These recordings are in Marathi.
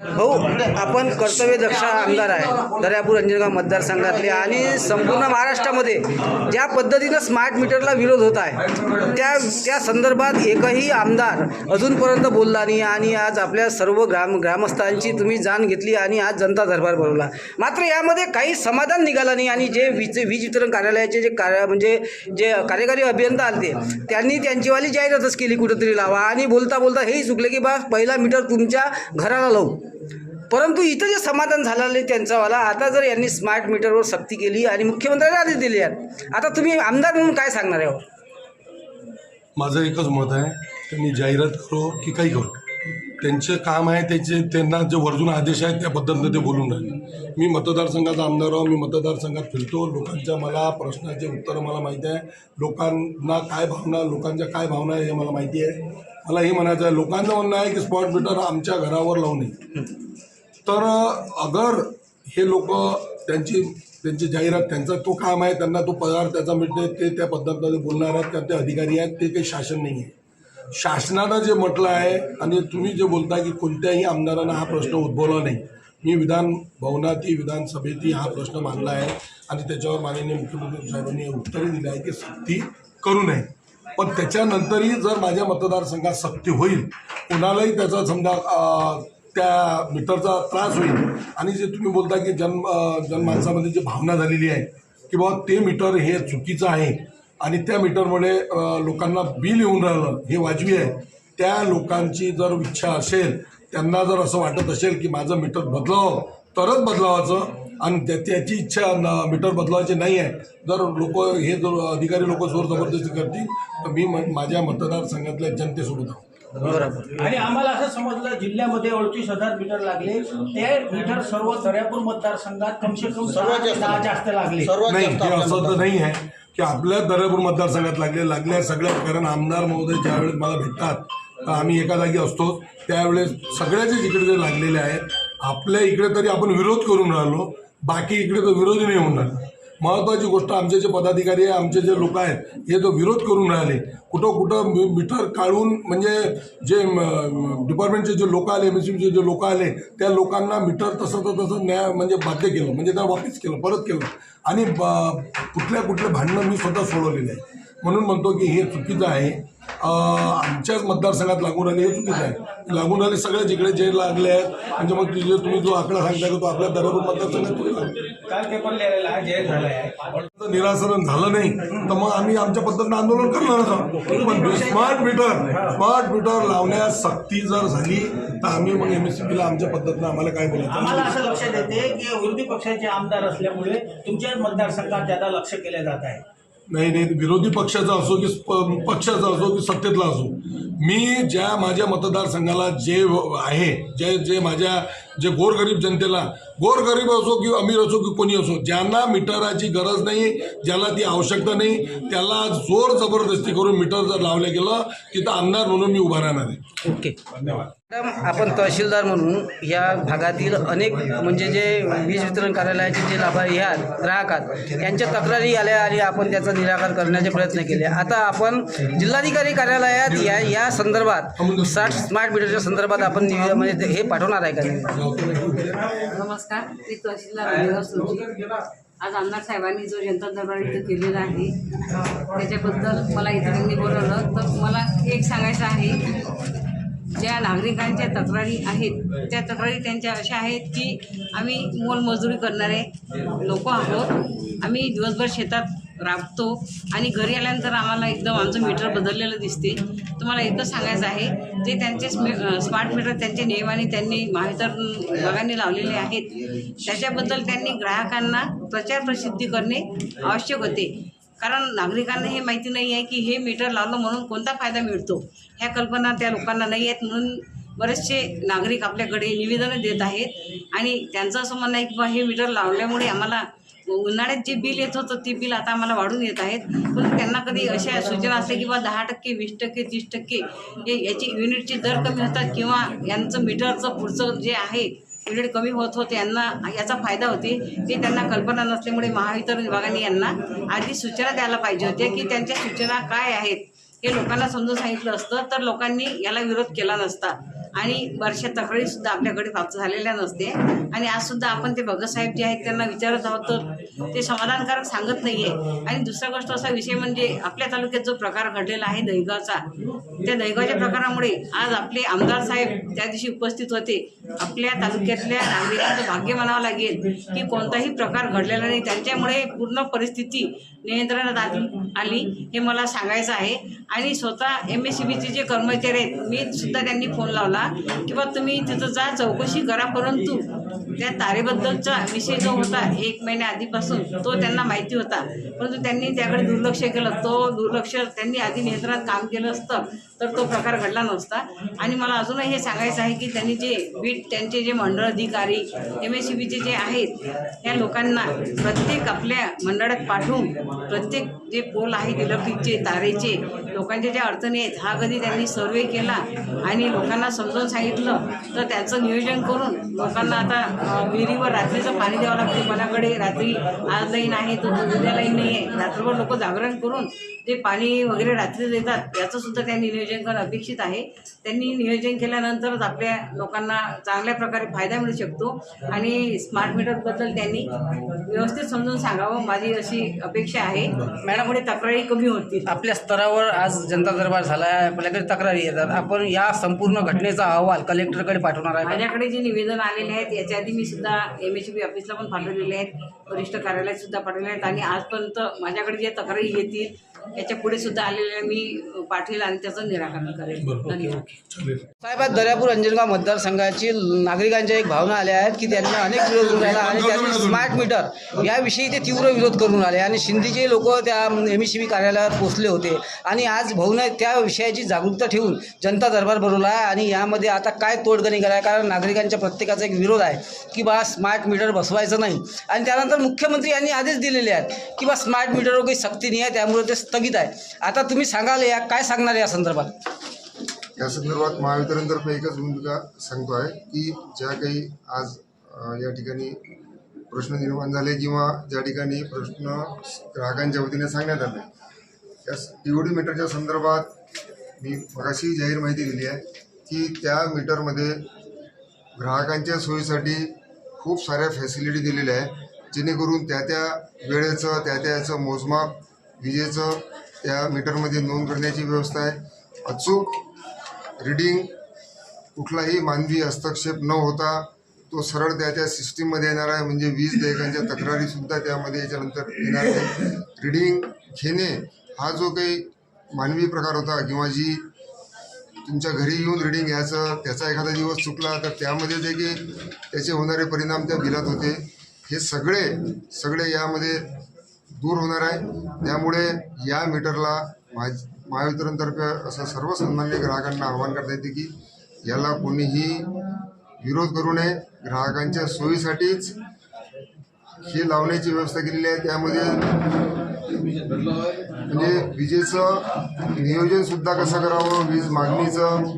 हो, भाऊ आपण कर्तव्य दक्ष आमदार आहे. दर्यापूर अंजनगाव मतदारसंघातले आणि संपूर्ण महाराष्ट्रामध्ये ज्या पद्धतीनं स्मार्ट मीटरला विरोध होत आहे त्या त्या संदर्भात एकही आमदार अजूनपर्यंत बोलला नाही आणि आज आपल्या सर्व ग्राम ग्रामस्थांची तुम्ही जाण घेतली आणि आज जनता दरबार भरवला. मात्र यामध्ये काही समाधान निघालं नाही आणि जे वीज वीज वितरण कार्यालयाचे जे कार्य म्हणजे जे कार्यकारी अभियंता आले त्यांनी त्यांचीवाली जाहिरातच केली कुठंतरी लावा आणि बोलता बोलता हेही चुकले की बा पहिला मीटर तुमच्या घराला लावू. परंतु इथं जे समाधान झालेलं आहे त्यांचावाला आता जर यांनी स्मार्ट मीटरवर सक्ती केली आणि मुख्यमंत्र्यांना आदेश दिले आहेत आता तुम्ही आमदार म्हणून काय सांगणार आहे? माझं एकच मत आहे त्यांनी जाहिरात करो की काही करो. त्यांचं काम आहे त्याचे त्यांना जे वरजून आदेश आहेत त्याबद्दल ते बोलून राहिले. मी मतदारसंघाचा आमदार आहो मी मतदारसंघात फिरतो. लोकांच्या मला प्रश्नाचे उत्तरं मला माहिती आहे. लोकांना काय भावना लोकांच्या काय भावना आहे हे मला माहिती आहे. मला हे म्हणायचं आहे लोकांचं म्हणणं आहे की स्पॉट मीटर आमच्या घरावर लावू नये. तर अगर हे लोक त्यांची त्यांची जाहिरात त्यांचा तो काम आहे त्यांना तो पगार त्याचा मिळते ते त्या पद्धतीने बोलणार आहेत त्या ते अधिकारी आहेत ते काही शासन नाही आहे. शासनानं जे म्हटलं आहे आणि तुम्ही जे बोलता की कोणत्याही आमदारानं हा प्रश्न उद्भवला नाही मी विधान भवनातही विधानसभेतही हा प्रश्न मांडला आहे आणि त्याच्यावर माननीय मुख्यमंत्री साहेबांनी उत्तरही दिलं आहे की सक्ती करू नये. पण त्याच्यानंतरही जर माझ्या मतदारसंघात सक्ती होईल कोणालाही त्याचा समजा त्या मीटरचा त्रास होईल. आणि जे तुम्ही बोलता की जन जनमाणसामध्ये जनमानसामध्ये जी भावना झालेली आहे की बाबा ते मीटर हे चुकीचं आहे. आणि त्या मीटरमुळे लोकांना बिल येऊन राहिलं हे वाजवी आहे. त्या लोकांची जर इच्छा असेल त्यांना जर असं वाटत असेल की माझं मीटर बदलावं तरच बदलावाचं आणि त्या त्याची इच्छा न- मीटर बदलावायची नाही आहे. जर लोक हे जर अधिकारी लोक जोर जबरदस्ती करतील तर मी माझ्या मतदारसंघातल्या जनतेसोबत आहोत. बरोबर. आणि आम्हाला असं समजलं जिल्ह्यामध्ये अडतीस हजार मीटर लागले. ते मीटर सर्व दर्यापूर मतदारसंघात कमसे कम सहा ते दहा जास्त लागले. नाही असं तर नाही आहे की आपल्या दर्यापूर मतदारसंघात लागले लागले सगळ्या कारण आमदार महोदय ज्यावेळेस मला भेटतात तर आम्ही एका जागी असतो. त्यावेळेस सगळ्याचे जिकडे जे लागलेले आहेत आपल्या इकडे तरी आपण विरोध करून राहिलो बाकी इकडे तर विरोधी नाही होऊन राहिला महत्त्वाची गोष्ट आमचे जे पदाधिकारी आहे आमचे जे लोक आहेत हे तो विरोध करून राहिले. कुठं कुठं मी- मीटर काढून म्हणजे जे डिपार्टमेंटचे जे लोक आले एम एस जे लोक आले त्या लोकांना मीटर तसं तर तसं न्याय म्हणजे बाध्य केलं. म्हणजे त्या वापिस केलं परत केलं. आणि कुठल्या कुठल्या भांडणं मी स्वतः सोडवलेले आहे म्हणून म्हणतो की हे चुकीचं आहे. आमच्याच मतदारसंघात लागून राहिले हे चुकीचं आहे. लागून राहिले सगळ्या जिकडे जे लागले आहेत म्हणजे मग तुझे तुम्ही जो आकडा सांगता का तो आपल्या दर्यापूर मतदारसंघात लागले. जय झाला नाही तर मग आम्ही आमच्या पद्धतीनं आंदोलन करणारच आहोत. पण स्मार्ट मीटर स्मार्ट मीटर लावण्यास सक्ती जर झाली तर आम्ही मग एम एस सी आमच्या पद्धतीनं आम्हाला काय आम्हाला बोलायचं असं लक्षात येते की विरोधी पक्षाचे आमदार असल्यामुळे तुमच्याच मतदारसंघात ज्यादा लक्ष केले जात आहे. नाही नाही विरोधी पक्षाचा असो की प- पक्षाचा असो की सत्तेतला असो मी ज्या माझ्या मतदारसंघाला जे आहे जे जे माझ्या जे गोरगरीब जनतेला गोरगरीब असो की अमीर असो की कोणी असो ज्यांना मीटराची गरज नाही ज्याला ती आवश्यकता नाही त्याला जोर जबरदस्ती करून मीटर जर लावलं गेलं तिथं आमदार म्हणून मी उभा राहणार आहे. ओके. धन्यवाद. मॅडम आपण तहसीलदार म्हणून या भागातील अनेक म्हणजे जे वीज वितरण कार्यालयाचे जे लाभार्थी आहेत ग्राहक आहेत यांच्या तक्रारी आल्या आणि आपण त्याचं निराकरण करण्याचे प्रयत्न केले. आता आपण जिल्हाधिकारी कार्यालयात या या संदर्भात साठ स्मार्ट मीटरच्या संदर्भात आपण म्हणजे हे पाठवणार आहे का? नमस्कार. मी तहसीलदार अंबिका सुरजी आज आमदार साहेबांनी जो जनता दरबार इथं केलेला आहे त्याच्याबद्दल मला इतरांनी बोलवलं. तर मला एक सांगायचं आहे ज्या नागरिकांच्या तक्रारी आहेत त्या तक्रारी त्यांच्या अशा आहेत की आम्ही मोलमजुरी करणारे लोक आहोत. आम्ही दिवसभर शेतात राबतो. आणि घरी आल्यानंतर आम्हाला एकदम आमचं मीटर बदललेलं दिसते. तुम्हाला एकच सांगायचं आहे जे त्यांचे स्मार्ट मीटर त्यांचे नियमाने त्यांनी महावितर विभागाने लावलेले आहेत. त्याच्याबद्दल त्यांनी ग्राहकांना प्रचार प्रसिद्धी करणे आवश्यक होते. कारण नागरिकांना हे माहिती नाही आहे की हे मीटर लावलं म्हणून कोणता फायदा मिळतो. ह्या कल्पना त्या लोकांना नाही आहेत म्हणून बरेचसे नागरिक आपल्याकडे निवेदनं देत आहेत. आणि त्यांचं असं म्हणणं आहे की बा हे मीटर लावल्यामुळे आम्हाला उन्हाळ्यात जे बिल येत होतं ते बिल आता आम्हाला वाढून येत आहेत. पण त्यांना कधी अशा सूचना असते किंवा दहा टक्के वीस टक्के तीस टक्के हे याची युनिटचे दर कमी होतात किंवा यांचं मीटरचं पुढचं जे आहे युनिट कमी होत होते यांना याचा फायदा होते. ते त्यांना कल्पना नसल्यामुळे महावितरण विभागाने यांना आधी सूचना द्यायला पाहिजे होत्या की त्यांच्या सूचना काय आहेत. हे लोकांना समजून सांगितलं असतं तर लोकांनी याला विरोध केला नसता. आणि बऱ्याचशा तक्रारीसुद्धा आपल्याकडे प्राप्त झालेल्या नसते. आणि आजसुद्धा आपण ते भगत साहेब जे आहेत त्यांना विचारत आहोत तर ते समाधानकारक सांगत नाही आहे आणि दुसरा गोष्ट असा विषय म्हणजे आपल्या तालुक्यात जो प्रकार घडलेला आहे दहीगावचा त्या दहीगावच्या प्रकारामुळे आज आपले आमदार साहेब त्या दिवशी उपस्थित होते. आपल्या तालुक्यातल्या नागरिकांचं भाग्य म्हणावं लागेल की कोणताही प्रकार घडलेला नाही. त्यांच्यामुळे पूर्ण परिस्थिती नियंत्रणात आली आली हे मला सांगायचं आहे. आणि स्वतः एम एस सी बीचे जे कर्मचारी आहेत मी सुद्धा त्यांनी फोन लावला. किंवा तुम्ही तिथं जा चौकशी करा परंतु त्या तारेबद्दलचा विषय जो होता एक महिन्या आधीपासून तो त्यांना माहिती होता. परंतु त्यांनी त्याकडे दुर्लक्ष केलं. तो दुर्लक्ष त्यांनी आधी नियंत्रणात काम केलं असतं तर तो प्रकार घडला नसता. आणि मला अजूनही हे सांगायचं आहे की त्यांनी जे बीट त्यांचे जे मंडळ अधिकारी एम एस सी बीचे जे आहेत या लोकांना प्रत्येक आपल्या मंडळात पाठवून प्रत्येक जे पोल आहेत इलेक्ट्रिकचे तारेचे लोकांच्या ज्या अडचणी आहेत हा कधी त्यांनी सर्वे केला आणि लोकांना समजावून सांगितलं तर त्याचं नियोजन करून लोकांना आता विहिरीवर रात्रीचं पाणी द्यावं लागतं. कोणाकडे रात्री आज लाईन आहे तर उद्या लाईन नाही आहे. रात्रभर लोक जागरण करून जे पाणी वगैरे रात्री देतात याचं सुद्धा त्यांनी नियोजन करणं अपेक्षित आहे. त्यांनी नियोजन केल्यानंतरच आपल्या लोकांना चांगल्या प्रकारे फायदा मिळू शकतो आणि स्मार्ट मीटरबद्दल त्यांनी व्यवस्थित समजून सांगावं माझी अशी अपेक्षा आहे. मॅडममुळे तक्रारी कमी होतील. आपल्या स्तरावर आज जनता दरबार झाला आहे. आपल्याकडे तक्रारी येतात. आपण या संपूर्ण घटनेचा अहवाल कलेक्टरकडे पाठवणार आहे. का? माझ्याकडे जे निवेदन आलेले आहेत याच्या आधी मी सुद्धा एम एच बी ऑफिसला पण पाठवलेले आहेत. वरिष्ठ कार्यालयात सुद्धा पाठवले आहेत. आणि आजपर्यंत माझ्याकडे जे तक्रारी येतील याच्यापुढे सुद्धा आलेल्या मी पाठवेल आणि त्याचं निराकरण करेल. धन्यवाद. चालेल. साहेब आज दर्यापूर अंजनगाव मतदारसंघाची नागरिकांच्या एक भावना आल्या आहेत की त्यांना अनेक विरोध होऊन राहिला आणि त्यांनी स्मार्ट मीटर याविषयी ते तीव्र विरोध करून आले. आणि शिंदेचे लोक त्या एम सी बी कार्यालयात पोहोचले होते. आणि आज भाऊनं त्या विषयाची जागरूकता ठेवून जनता दरबार भरवला आहे आणि यामध्ये आता काय तोडगा निघाला आहे कारण नागरिकांच्या प्रत्येकाचा एक विरोध आहे की बा स्मार्ट मीटर बसवायचं नाही. आणि त्यानंतर मुख्यमंत्री यांनी आदेश दिलेले आहेत की बा स्मार्ट मीटरवर काही सक्ती नाही आहे त्यामुळे ते स्थगित आहे. आता तुम्ही सांगाल या काय सांगणार या संदर्भात? या संदर्भात महावितरणतर्फे एकच भूमिका सांगतो आहे की ज्या काही आज या ठिकाणी प्रश्न निर्माण झाले किंवा ज्या ठिकाणी प्रश्न ग्राहकांच्या वतीने सांगण्यात आले. त्या टी मीटरच्या संदर्भात मी मगाशी जाहीर माहिती दिली आहे. की त्या मीटरमध्ये ग्राहकांच्या सोयीसाठी खूप साऱ्या फॅसिलिटी दिलेल्या आहे जेणेकरून त्या त्या वेळेचं त्या त्या याचं मोजमाप विजेचं त्या मीटरमध्ये नोंद करण्याची व्यवस्था आहे. अचूक रिडिंग कुठलाही मानवी हस्तक्षेप न होता तो सरळ त्या त्या सिस्टीममध्ये येणार आहे म्हणजे वीज देयकांच्या तक्रारीसुद्धा त्यामध्ये याच्यानंतर येणार आहे रिडिंग घेणे हा जो काही मानवी प्रकार होता किंवा जी तुमच्या घरी येऊन रिडिंग घ्यायचं त्याचा एखादा दिवस चुकला तर त्यामध्ये जे की त्याचे होणारे परिणाम त्या बिलात होते. हे सगळे सगळे यामध्ये दूर होणार आहे. त्यामुळे या मीटरला मा महावितरणतर्फे असं सर्वसामान्य ग्राहकांना आवाहन करता येते की याला कोणीही विरोध करू नये. ग्राहकांच्या सोयीसाठीच हे लावण्याची व्यवस्था केलेली आहे. त्यामध्ये म्हणजे विजेचं नियोजन सुद्धा कसं करावं वीज मागणीचं?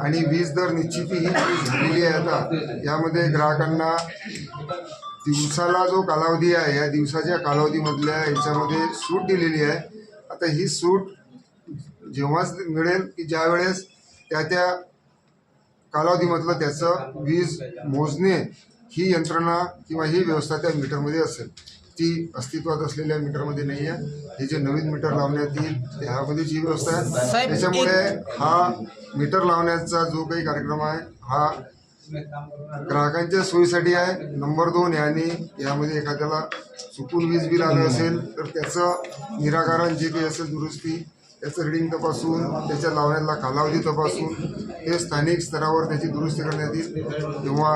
आणि वीज दर निश्चिती ही जी झालेली आहे आता. यामध्ये ग्राहकांना दिवसाला जो कालावधी आहे या दिवसाच्या कालावधीमधल्या याच्यामध्ये सूट दिलेली आहे. आता ही सूट जेव्हाच मिळेल की ज्या वेळेस त्या त्या कालावधीमधलं त्याचं वीज मोजणे ही यंत्रणा किंवा ही व्यवस्था त्या मीटरमध्ये असेल. ती अस्तित्वात असलेल्या मीटरमध्ये नाही आहे. हे जे नवीन मीटर लावण्यात येईल त्यामध्येच ही व्यवस्था आहे. त्याच्यामुळे हा मीटर लावण्याचा जो काही कार्यक्रम आहे हा ग्राहकांच्या सोयीसाठी आहे. नंबर दोन याने यामध्ये एखाद्याला चुकून वीज बिल आलं असेल तर त्याचं निराकरण जे काही असेल दुरुस्ती त्याचं रिडिंग तपासून त्याच्या लावण्याला कालावधी तपासून हे स्थानिक स्तरावर त्याची दुरुस्ती करण्यात येईल. किंवा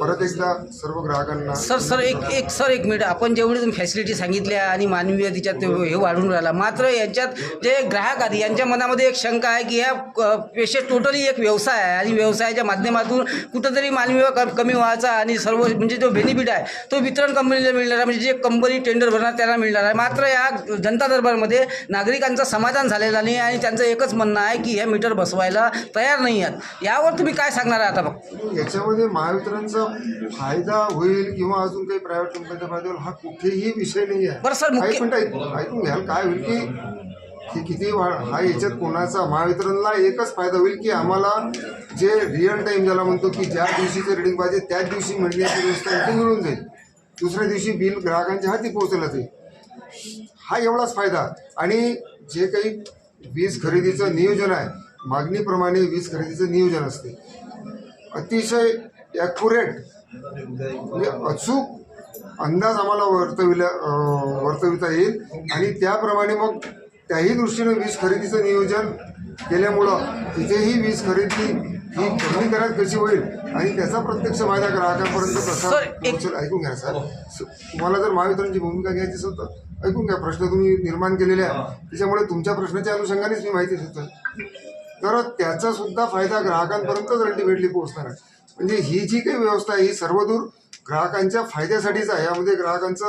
परत एकदा सर्व ग्राहकांना सर सर एक एक सर एक मिनिट. आपण जेवढी तुम्ही फॅसिलिटी सांगितल्या आणि मानवीय तिच्यात हे वाढून राहिला मात्र यांच्यात जे ग्राहक आहेत यांच्या मनामध्ये एक शंका आहे की ह्या पेशे टोटली एक व्यवसाय आहे आणि व्यवसायाच्या माध्यमातून कुठंतरी मानवीय कमी व्हायचा आणि सर्व म्हणजे जो बेनिफिट आहे तो वितरण कंपनीला मिळणार आहे. म्हणजे जे कंपनी टेंडर भरणार त्यांना मिळणार आहे. मात्र या जनता दरबारमध्ये नागरिकांचा समाधान झालेलं नाही आणि त्यांचं एकच म्हणणं आहे की हे मीटर बसवायला तयार नाही आहेत. यावर तुम्ही काय सांगणार आहे आता याच्यामध्ये महावितरणचा फायदा होईल किंवा अजून काही प्रायव्हेट कंपनीचा फायदा होईल हा कुठेही विषय नाही आहे. बरं सर, मुख्य- ऐक- ऐकून घ्याल. काय होईल की की किती वा हा याच्यात कोणाचा महावितरणला एकच फायदा होईल की आम्हाला जे रिअल टाईम ज्याला म्हणतो की ज्या दिवशीचं रिडिंग पाहिजे त्याच दिवशी म्हणण्याची व्यवस्था इथे मिळून जाईल. दुसऱ्या दिवशी बिल ग्राहकांच्या हाती पोहोचलं जाईल. हा एवढाच फायदा. आणि जे काही वीज खरेदीचं नियोजन आहे मागणीप्रमाणे वीज खरेदीचं नियोजन असते. अतिशय ॲक्युरेट म्हणजे अचूक अंदाज आम्हाला वर्तविला वर्तविता येईल. आणि त्याप्रमाणे मग त्याही दृष्टीनं वीज खरेदीचं नियोजन केल्यामुळं तिथेही वीज खरेदी ही कमी दरात कशी होईल आणि त्याचा प्रत्यक्ष फायदा ग्राहकांपर्यंत कसा सर, एक- पोहोचेल ऐकून घ्या सर. तुम्हाला जर महावितरणची भूमिका घ्यायची असेल तर ऐकून घ्या. प्रश्न तुम्ही निर्माण केलेले आहे. त्याच्यामुळे तुमच्या प्रश्नाच्या अनुषंगानेच मी माहिती देतो तर त्याचा सुद्धा फायदा ग्राहकांपर्यंतच अल्टिमेटली पोहोचणार आहे. म्हणजे ही जी काही व्यवस्था आहे ही सर्वदूर ग्राहकांच्या फायद्यासाठीच आहे. यामध्ये ग्राहकांचं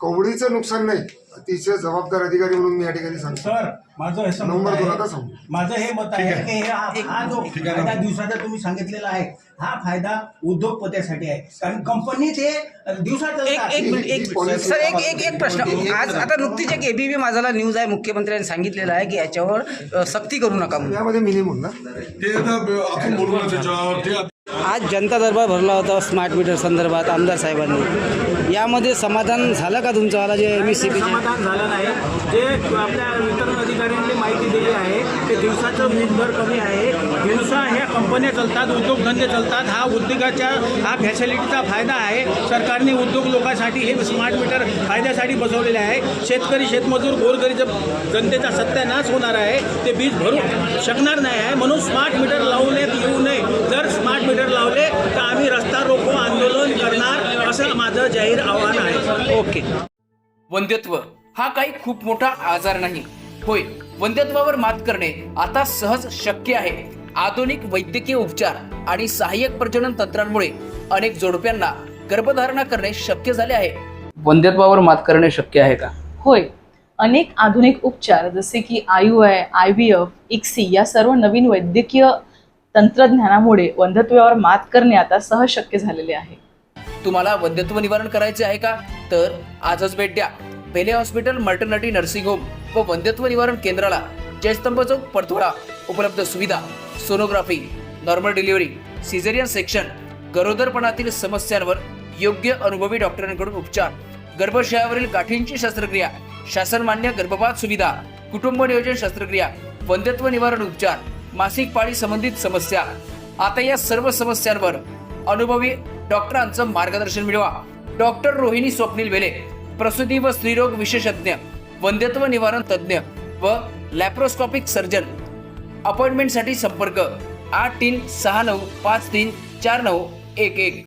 कवडीचं नुकसान नाही अतिशय जबाबदार अधिकारी म्हणून मी या ठिकाणी सांगतो. सर माझं असं नंबर दोन आहे. आता सांगू? माझं हे मत आहे की हे हा हा जो फायदा दिवसाचा तुम्ही सांगितलेला आहे हा फायदा उद्योगपत्यासाठी आहे. कारण कंपनी ते दिवसाचा एक एक मिनिट एक सर एक एक एक प्रश्न. आज आता नुकतीच एक एबीपी माझाला न्यूज आहे मुख्यमंत्र्यांनी सांगितलेलं आहे की याच्यावर अ, सक्ती करू नका म्हणून. यामध्ये मिनिमम ना ते आता आपण बोलू ना त्याच्यावर. ते आता- आज जनता दरबार भरला होता स्मार्ट मीटर संदर्भात आमदार साहेबांनी. यामध्ये समाधान झालं का तुमचं मला जे एम एस सी समाधान झालं नाही. जे आपल्या वितरण अधिकाऱ्यांनी माहिती दिली आहे ते दिवसाचं वीज दर कमी आहे. दिवसा ह्या कंपन्या चालतात उद्योगधंदे चालतात. हा उद्योगाच्या हा फॅसिलिटीचा फायदा आहे. सरकारने उद्योग लोकांसाठी हे स्मार्ट मीटर फायद्यासाठी बसवलेले आहे. शेतकरी शेतमजूर गोरगरीब जनतेचा सत्यानाश होणार आहे. ते वीज भरू शकणार नाही आहे. म्हणून स्मार्ट मीटर लावण्यात येऊ नये. स्मार्ट मीटर लावले तर आम्ही रस्ता रोको आंदोलन करणार असं माझं जाहीर आव्हान आहे. ओके. वंध्यत्व हा काही खूप मोठा आजार नाही. होय वंध्यत्वावर मात करणे आता सहज शक्य आहे. आधुनिक वैद्यकीय उपचार आणि सहाय्यक प्रजनन तंत्रांमुळे अनेक जोडप्यांना गर्भधारणा करणे शक्य झाले आहे. वंध्यत्वावर मात करणे शक्य आहे का? होय. अनेक आधुनिक उपचार जसे की I U I I V F ICSI या सर्व नवीन वैद्यकीय तंत्रज्ञानामुळे वंध्यत्वावर मात करणे आता सहज शक्य झालेले आहे. तुम्हाला वंध्यत्व निवारण करायचे आहे का? तर आजच भेट द्या. पेले हॉस्पिटल मल्टरनटी नर्सिंग होम व वंध्यत्व निवारण केंद्राला जयस्तंभ चौक परथोडा. उपलब्ध सुविधा sonography normal delivery caesarean section गरोदरपणातील समस्यांवर योग्य अनुभवी डॉक्टरांकडून उपचार गर्भाशयावरील गाठींची शस्त्रक्रिया शासनमान्य गर्भपात सुविधा कुटुंब नियोजन शस्त्रक्रिया वंध्यत्व निवारण उपचार मासिक पाळी संबंधित समस्या. आता या सर्व समस्यांवर अनुभवी डॉक्टरांचं मार्गदर्शन मिळवा. डॉक्टर रोहिणी स्वप्नील वेले प्रसूती व स्त्रीरोग विशेषज्ञ वंध्यत्व निवारण तज्ज्ञ व लॅप्रोस्कॉपिक सर्जन. अपॉइंटमेंटसाठी संपर्क आठ तीन सहा नऊ पाच तीन चार नऊ एक एक.